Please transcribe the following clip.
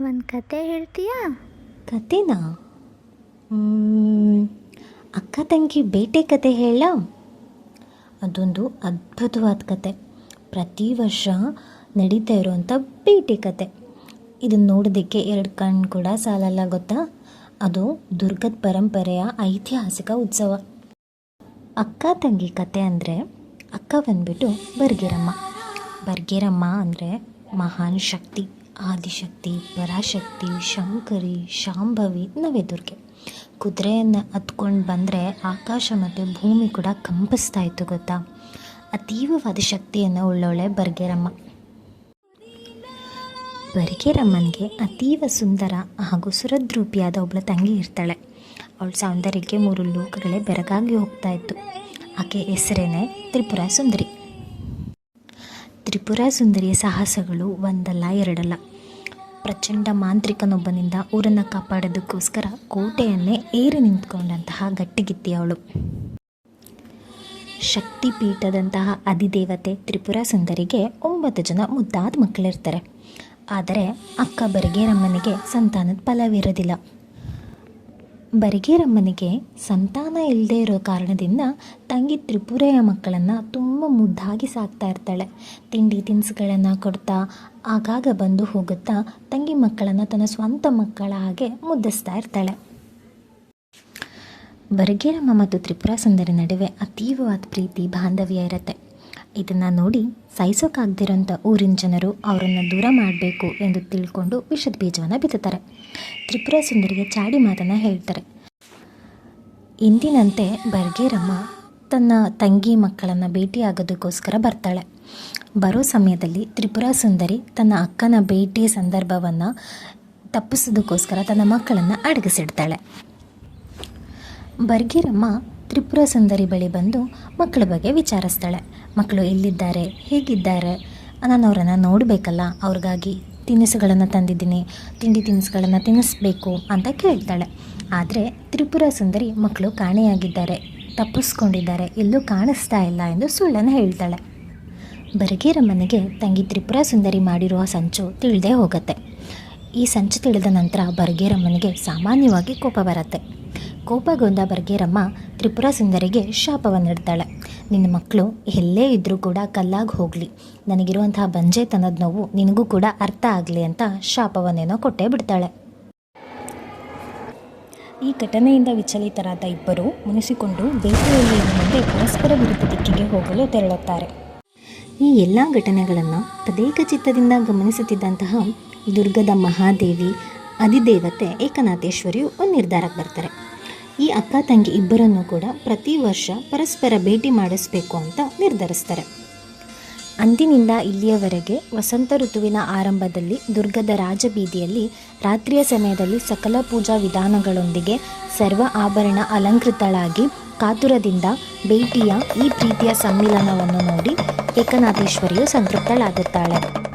ಒಂದು ಕತೆ ಹೇಳ್ತೀಯಾ? ಕತೆನಾ? ಅಕ್ಕ ತಂಗಿ ಬೇಟೆ ಕತೆ ಹೇಳ. ಅದೊಂದು ಅದ್ಭುತವಾದ ಕತೆ. ಪ್ರತಿ ವರ್ಷ ನಡೀತಾ ಇರುವಂಥ ಬೇಟೆ ಕತೆ. ಇದನ್ನು ನೋಡೋದಕ್ಕೆ ಎರಡು ಕಣ್ಣು ಕೂಡ ಸಾಲಲ್ಲ ಗೊತ್ತಾ? ಅದು ದುರ್ಗದ ಪರಂಪರೆಯ ಐತಿಹಾಸಿಕ ಉತ್ಸವ. ಅಕ್ಕ ತಂಗಿ ಕತೆ ಅಂದರೆ ಅಕ್ಕ ಬಂದ್ಬಿಟ್ಟು ಬರ್ಗೇರಮ್ಮ. ಬರ್ಗೇರಮ್ಮ ಅಂದರೆ ಮಹಾನ್ ಶಕ್ತಿ. ಆದಿಶಕ್ತಿ, ಪರಾಶಕ್ತಿ, ಶಂಕರಿ, ಶಾಂಭವಿ ನವೆದುರ್ಗೆ ಕುದುರೆಯನ್ನು ಹತ್ಕೊಂಡು ಬಂದರೆ ಆಕಾಶ ಮತ್ತು ಭೂಮಿ ಕೂಡ ಕಂಪಿಸ್ತಾ ಇತ್ತು ಗೊತ್ತಾ? ಅತೀವವಾದ ಶಕ್ತಿಯನ್ನು ಉಳ್ಳವಳೆ ಬರ್ಗೇರಮ್ಮ. ಬರ್ಗೇರಮ್ಮನಿಗೆ ಅತೀವ ಸುಂದರ ಹಾಗೂ ಸುರದ್ರೂಪಿಯಾದ ಒಬ್ಬಳ ತಂಗಿ ಇರ್ತಾಳೆ. ಅವಳ ಸೌಂದರ್ಯಕ್ಕೆ ಮೂರು ಲೋಕಗಳೇ ಬೆರಗಾಗಿ ಹೋಗ್ತಾ ಇತ್ತು. ಆಕೆ ಹೆಸರೇನೆ ತ್ರಿಪುರ ಸುಂದರಿ ತ್ರಿಪುರ ಸುಂದರಿಯ ಸಾಹಸಗಳು ಒಂದಲ್ಲ ಎರಡಲ್ಲ. ಪ್ರಚಂಡ ಮಾಂತ್ರಿಕನೊಬ್ಬನಿಂದ ಊರನ್ನು ಕಾಪಾಡೋದಕ್ಕೋಸ್ಕರ ಕೋಟೆಯನ್ನೇ ಏರಿ ನಿಂತ್ಕೊಂಡಂತಹ ಗಟ್ಟಿಗಿತ್ತಿ ಅವಳು. ಶಕ್ತಿಪೀಠದಂತಹ ಅಧಿದೇವತೆ ತ್ರಿಪುರ ಸುಂದರಿಗೆ ಒಂಬತ್ತು ಜನ ಮುದ್ದಾದ ಮಕ್ಕಳಿರ್ತಾರೆ. ಆದರೆ ಅಕ್ಕ ಬರಿಗೇರಮ್ಮನಿಗೆ ಸಂತಾನದ ಫಲವಿರೋದಿಲ್ಲ ಬರಿಗೇರಮ್ಮನಿಗೆ ಸಂತಾನ ಇಲ್ಲದೆ ಇರೋ ಕಾರಣದಿಂದ ತಂಗಿ ತ್ರಿಪುರೆಯ ಮಕ್ಕಳನ್ನು ತುಂಬ ಮುದ್ದಾಗಿ ಸಾಕ್ತಾ ಇರ್ತಾಳೆ. ತಿಂಡಿ ತಿನಿಸುಗಳನ್ನು ಕೊಡ್ತಾ ಆಗಾಗ ಬಂದು ಹೋಗುತ್ತಾ ತಂಗಿ ಮಕ್ಕಳನ್ನು ತನ್ನ ಸ್ವಂತ ಮಕ್ಕಳ ಹಾಗೆ ಮುದ್ದಿಸ್ತಾ ಇರ್ತಾಳೆ. ಬರಗೇರಮ್ಮ ಮತ್ತು ತ್ರಿಪುರ ಸುಂದರಿ ನಡುವೆ ಅತೀವವಾದ ಪ್ರೀತಿ, ಬಾಂಧವ್ಯ ಇರುತ್ತೆ. ಇದನ್ನು ನೋಡಿ ಸಹಿಸೋಕ್ಕಾಗದಿರೋಂಥ ಊರಿನ ಜನರು ಅವರನ್ನು ದೂರ ಮಾಡಬೇಕು ಎಂದು ತಿಳ್ಕೊಂಡು ವಿಷದ ಬೀಜವನ್ನು ಬಿತ್ತುತ್ತಾರೆ. ತ್ರಿಪುರ ಸುಂದರಿಗೆ ಚಾಡಿ ಮಾತನ್ನು ಹೇಳ್ತಾರೆ. ಇಂದಿನಂತೆ ಬರ್ಗೇರಮ್ಮ ತನ್ನ ತಂಗಿ ಮಕ್ಕಳನ್ನು ಭೇಟಿಯಾಗೋದಕ್ಕೋಸ್ಕರ ಬರ್ತಾಳೆ. ಬರೋ ಸಮಯದಲ್ಲಿ ತ್ರಿಪುರ ಸುಂದರಿ ತನ್ನ ಅಕ್ಕನ ಭೇಟಿ ಸಂದರ್ಭವನ್ನು ತಪ್ಪಿಸೋದಕ್ಕೋಸ್ಕರ ತನ್ನ ಮಕ್ಕಳನ್ನು ಅಡಗಿಸಿಡ್ತಾಳೆ. ಬರ್ಗೀರಮ್ಮ ತ್ರಿಪುರ ಸುಂದರಿ ಬಳಿ ಬಂದು ಮಕ್ಕಳ ಬಗ್ಗೆ ವಿಚಾರಿಸ್ತಾಳೆ. ಮಕ್ಕಳು ಎಲ್ಲಿದ್ದಾರೆ? ಹೇಗಿದ್ದಾರೆ? ನಾನು ಅವರನ್ನು ನೋಡಬೇಕಲ್ಲ, ಅವ್ರಿಗಾಗಿ ತಿನಿಸುಗಳನ್ನು ತಂದಿದ್ದೀನಿ. ತಿಂಡಿ ತಿನಿಸುಗಳನ್ನು ತಿನ್ನಿಸ್ಬೇಕು ಅಂತ ಕೇಳ್ತಾಳೆ. ಆದರೆ ತ್ರಿಪುರ ಸುಂದರಿ ಮಕ್ಕಳು ಕಾಣೆಯಾಗಿದ್ದಾರೆ. ತಪ್ಪಿಸ್ಕೊಂಡಿದ್ದಾರೆ. ಎಲ್ಲೂ ಕಾಣಿಸ್ತಾ ಇಲ್ಲ ಎಂದು ಸುಳ್ಳನ್ನು ಹೇಳ್ತಾಳೆ. ಬರಗೇರಮ್ಮನಿಗೆ ತಂಗಿ ತ್ರಿಪುರ ಸುಂದರಿ ಮಾಡಿರುವ ಸಂಚು ತಿಳಿದೇ ಹೋಗುತ್ತೆ. ಈ ಸಂಚು ತಿಳಿದ ನಂತರ ಬರ್ಗೇರಮ್ಮನಿಗೆ ಸಾಮಾನ್ಯವಾಗಿ ಕೋಪ ಬರುತ್ತೆ. ಕೋಪಗೊಂಡ ಬರ್ಗೇರಮ್ಮ ತ್ರಿಪುರ ಸುಂದರಿಗೆ ಶಾಪವನ್ನಿಡ್ತಾಳೆ. ನಿನ್ನ ಮಕ್ಕಳು ಎಲ್ಲೇ ಇದ್ದರೂ ಕೂಡ ಕಲ್ಲಾಗಿ ಹೋಗಲಿ. ನನಗಿರುವಂತಹ ಬಂಜೆತನದ ನೋವು ನಿನಗೂ ಕೂಡ ಅರ್ಥ ಆಗಲಿ ಅಂತ ಶಾಪವನ್ನೇನೋ ಕೊಟ್ಟೇ ಬಿಡ್ತಾಳೆ. ಈ ಘಟನೆಯಿಂದ ವಿಚಲಿತರಾದ ಇಬ್ಬರು ಮುನಿಸಿಕೊಂಡು ಬೇಟೆಯಲ್ಲಿ ಮುಂದೆ ಪರಸ್ಪರ ವಿರುದ್ಧ ದಿಕ್ಕಿಗೆ ಹೋಗಲು ತೆರಳುತ್ತಾರೆ. ಈ ಎಲ್ಲ ಘಟನೆಗಳನ್ನು ತದೇಕ ಚಿತ್ತದಿಂದ ಗಮನಿಸುತ್ತಿದ್ದಂತಹ ದುರ್ಗದ ಮಹಾದೇವಿ, ಅಧಿದೇವತೆ, ಏಕನಾಥೇಶ್ವರಿಯು ಒಂದು ನಿರ್ಧಾರಕ್ಕೆ ಬರ್ತಾರೆ. ಈ ಅಕ್ಕ ತಂಗಿ ಇಬ್ಬರನ್ನು ಕೂಡ ಪ್ರತಿ ವರ್ಷ ಪರಸ್ಪರ ಭೇಟಿ ಮಾಡಿಸ್ಬೇಕು ಅಂತ ನಿರ್ಧರಿಸ್ತಾರೆ. ಅಂದಿನಿಂದ ಇಲ್ಲಿಯವರೆಗೆ ವಸಂತ ಋತುವಿನ ಆರಂಭದಲ್ಲಿ ದುರ್ಗದ ರಾಜಬೀದಿಯಲ್ಲಿ ರಾತ್ರಿಯ ಸಮಯದಲ್ಲಿ ಸಕಲ ಪೂಜಾ ವಿಧಾನಗಳೊಂದಿಗೆ ಸರ್ವ ಆಭರಣ ಅಲಂಕೃತಳಾಗಿ ಕಾತುರದಿಂದ ಭೇಟಿಯ ಈ ಪ್ರೀತಿಯ ಸಮ್ಮಿಲನವನ್ನು ನೋಡಿ ಏಕನಾಥೇಶ್ವರಿಯು ಸಂತೃಪ್ತಳಾಗುತ್ತಾಳೆ.